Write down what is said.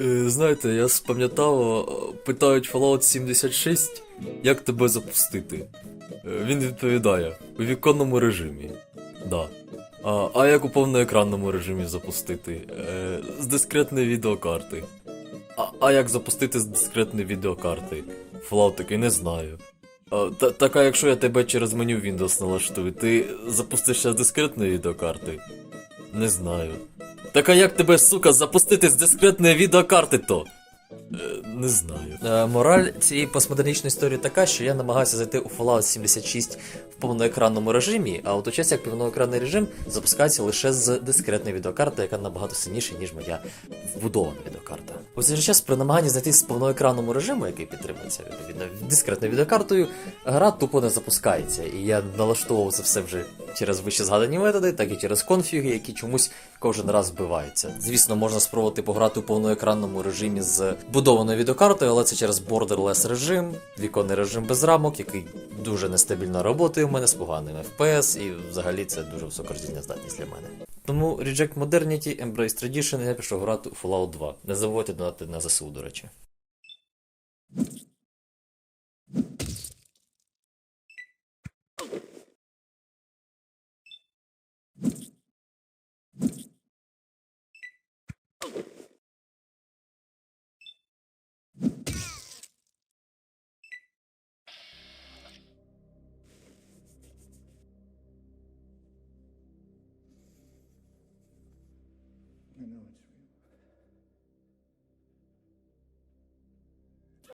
Е, знаєте, я спам'ятав, е, питають Fallout 76, як тебе запустити. Е, він відповідає у віконному режимі. Да. А, а як у повноекранному режимі запустити? З дискретної відеокарти. А, а як запустити з дискретної відеокарти? Fallout такий не знаю. А, та, так а якщо я тебе через меню Windows налаштую, ти запустишся з дискретної відеокарти? Не знаю. Так а як тебе, сука, запустити з дискретної відеокарти то? Е, не знаю. Е, Мораль цієї постмодернічної історії така, що я намагався зайти у Fallout 76 в повноекранному режимі, а от у час як повноекранний режим запускається лише з дискретної відеокарти, яка набагато сильніша, ніж моя вбудована відеокарта. У цей же час при намаганні зайти з повноекранному режиму, який підтримується відповідно дискретною відеокартою, гра тупо не запускається. І я налаштовував це все вже через вище згадані методи, так і через конфіги, які чомусь кожен раз збиваються. Звісно, можна спробувати пограти у повноекранному режимі з будованою відеокартою, але це через borderless режим, віконний режим без рамок, який дуже нестабільно працює у мене з поганим FPS, і взагалі це дуже висока здатність для мене. Тому Reject Modernity, Embrace Tradition, я пішов грати у Fallout 2. Не забудьте донати на ЗСУ, до речі.